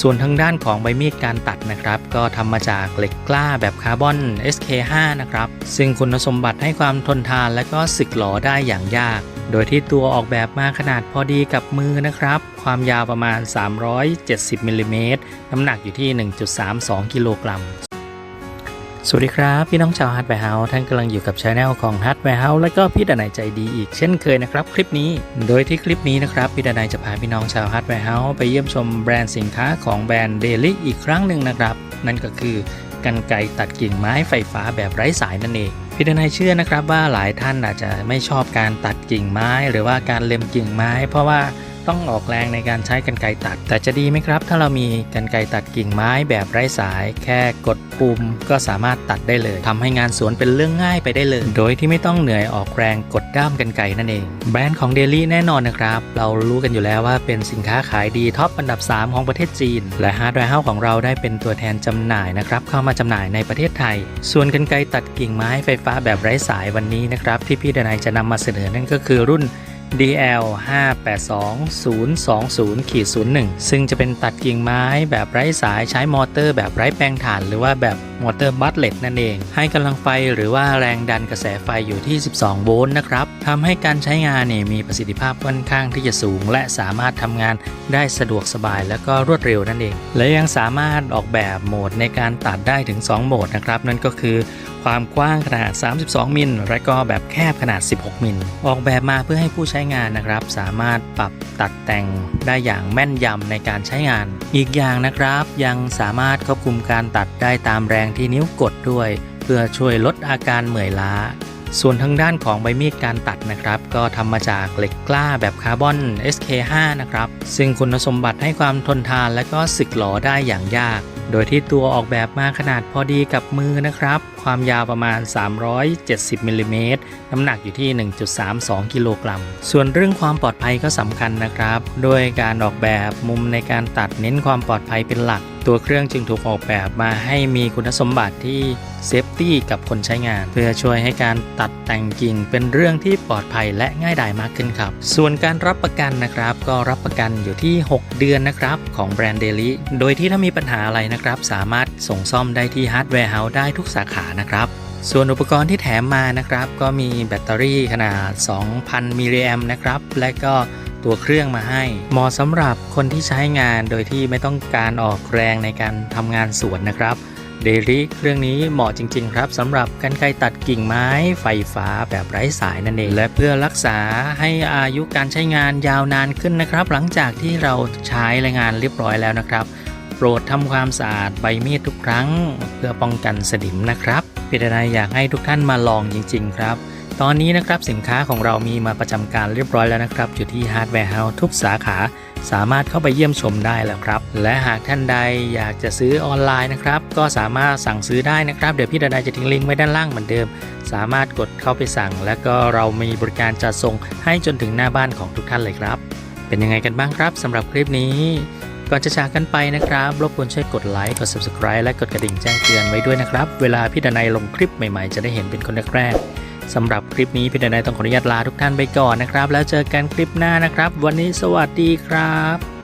ส่วนทางด้านของใบมีดการตัดนะครับ ก็ทำมาจากเหล็กกล้าแบบคาร์บอน SK5 นะครับ ซึ่งคุณสมบัติให้ความทนทานและก็สึกหลอได้อย่างยาก โดยที่ตัวออกแบบมาขนาดพอดีกับมือนะครับ ความยาวประมาณ 370มิลลิเมตรน้ำหนักอยู่ที่ 1.32 กิโลกรัม สวัสดีครับ พี่น้องชาวฮาร์ดแวร์เฮาส์ท่านกำลังอยู่กับช anel ของฮาร์ดแวร์เฮาส์และก็พี่ดนัยใจดีอีกเช่นเคยนะครับ คลิปนี้โดยที่คลิปนี้นะครับพี่ดนัยจะพาพี่น้องชาวฮาร์ดแวร์เฮาส์ไปเยี่ยมชมแบรนด์สินค้าของแบรนด์เดลิอีกครั้งหนึ่งนะครับ นั่นก็คือกันไกตัดกิ่งไม้ไฟฟ้าแบบไร้สายนั่นเองพี่ดนัยเชื่อนะครับว่าหลายท่านอาจจะไม่ชอบการตัดกิ่งไม้ หรือว่าการเล็มกิ่งไม้ เพราะว่า ต้องออกแรงในการใช้กันไกรตัด แต่จะดีไหมครับ ถ้าเรามีกันไกรตัดกิ่งไม้แบบไร้สาย แค่กดปุ่มก็สามารถตัดได้เลยทำให้งานสวนเป็นเรื่องง่ายไปได้เลย โดยที่ไม่ต้องเหนื่อยออกแรงกดด้ามกันไกรนั่นเอง แบรนด์ของเดลี่แน่นอนนะครับ เรารู้กันอยู่แล้วว่าเป็นสินค้าขายดีท็อปอันดับ 3 ของประเทศจีน และฮาร์ดแวร์เฮาของเราได้เป็นตัวแทนจำหน่ายนะครับเข้ามาจำหน่ายในประเทศไทย ส่วนกันไกรตัดกิ่งไม้ไฟฟ้าแบบไร้สายวันนี้นะครับที่พี่ดนายจะนำมาเสนอนั่นก็คือรุ่น DL 582020ขีด01 ซึ่งจะเป็นตัดกิ่งไม้แบบไร้สายใช้มอเตอร์แบบไร้แปลงถ่าน หรือว่าแบบมอเตอร์บัตเลตนั่นเอง ให้กำลังไฟหรือว่าแรงดันกระแสไฟอยู่ที่ 12 โวลต์นะครับทำให้การใช้งานเนี่ยมีประสิทธิภาพค่อนข้างที่จะสูง และสามารถทำงานได้สะดวกสบายและก็รวดเร็วนั่นเอง และยังสามารถออกแบบโหมดในการตัดได้ถึง 2 โหมดนะครับนั่นก็คือ ความกว้างขนาด 32 มิล และก็แบบแคบขนาด 16 มิล ออกแบบมาเพื่อให้ผู้ใช้งานนะครับ สามารถปรับตัดแต่งได้อย่างแม่นยำในการใช้งาน อีกอย่างนะครับยังสามารถควบคุมการตัดได้ตามแรงที่นิ้วกดด้วย เพื่อช่วยลดอาการเหมื่อยล้าส่วนทางด้านของใบมีดการตัดนะครับ ก็ทำมาจากเหล็กกล้าแบบคาร์บอน SK5 นะครับ ซึ่งคุณสมบัติให้ความทนทานและก็สึกหลอได้อย่างยาก โดยที่ตัวออกแบบมาขนาดพอดีกับมือนะครับ ความยาวประมาณ 370มิลลิเมตรน้ำหนักอยู่ที่ 1.32 กิโลกรัม ส่วนเรื่องความปลอดภัยก็สำคัญนะครับ โดยการออกแบบมุมในการตัดเน้นความปลอดภัยเป็นหลัก ตัวเครื่องจึงถูกออกแบบมาให้มีคุณสมบัติที่เซฟตี้กับคนใช้งาน เพื่อช่วยให้การตัดแต่งกิ่งเป็นเรื่องที่ปลอดภัยและง่ายดายมากขึ้นครับ ส่วนการรับประกันนะครับ ก็รับประกันอยู่ที่ 6 เดือนนะครับของแบรนด์เดลิโดยที่ถ้ามีปัญหาอะไรนะครับ สามารถส่งซ่อมได้ที่ฮาร์ดแวร์เฮาส์ได้ทุกสาขานะครับส่วนอุปกรณ์ที่แถมมานะครับ ก็มีแบตเตอรี่ขนาด 2,000 มิลลิแอมนะครับ และก็ ตัวเครื่องมาให้ เหมาะสำหรับคนที่ใช้งานโดยที่ไม่ต้องการออกแรงในการทำงานสวนนะครับเดลิเครื่องนี้เหมาะจริง ๆ ครับสำหรับกันไกตัดกิ่งไม้ไฟฟ้าแบบไร้สายนั่นเอง และเพื่อรักษาให้อายุการใช้งานยาวนานขึ้นนะครับ หลังจากที่เราใช้แรงงานเรียบร้อยแล้วนะครับ โปรดทำความสะอาดใบมีดทุกครั้ง เพื่อป้องกันสนิมนะครับพี่ดนายอยากให้ทุกท่านมาลองจริง ๆ ครับ ตอนนี้นะครับสินค้าของเรามีมาประจำการเรียบร้อยแล้วนะครับอยู่ที่ฮาร์ดแวร์เฮาส์ทุกสาขา สามารถเข้าไปเยี่ยมชมได้แล้วครับ และหากท่านใดอยากจะซื้อออนไลน์นะครับ ก็สามารถสั่งซื้อได้นะครับ เดี๋ยวพี่ดนายจะทิ้งลิงก์ไว้ด้านล่างเหมือนเดิม สามารถกดเข้าไปสั่ง และก็เรามีบริการจัดส่งให้จนถึงหน้าบ้านของทุกท่านเลยครับ เป็นยังไงกันบ้างครับสำหรับคลิปนี้ก่อนจะจากกันไปนะครับรบกวนช่วยกดไลค์ กด subscribe และกดกระดิ่งแจ้งเตือนไว้ด้วยนะครับ เวลาพี่ดนัยลงคลิปใหม่ๆ จะได้เห็นเป็นคนแรกๆ สำหรับคลิปนี้พี่ดนายต้องขออนุญาตลาทุกท่านไปก่อนนะครับ แล้วเจอกันคลิปหน้านะครับ วันนี้สวัสดีครับ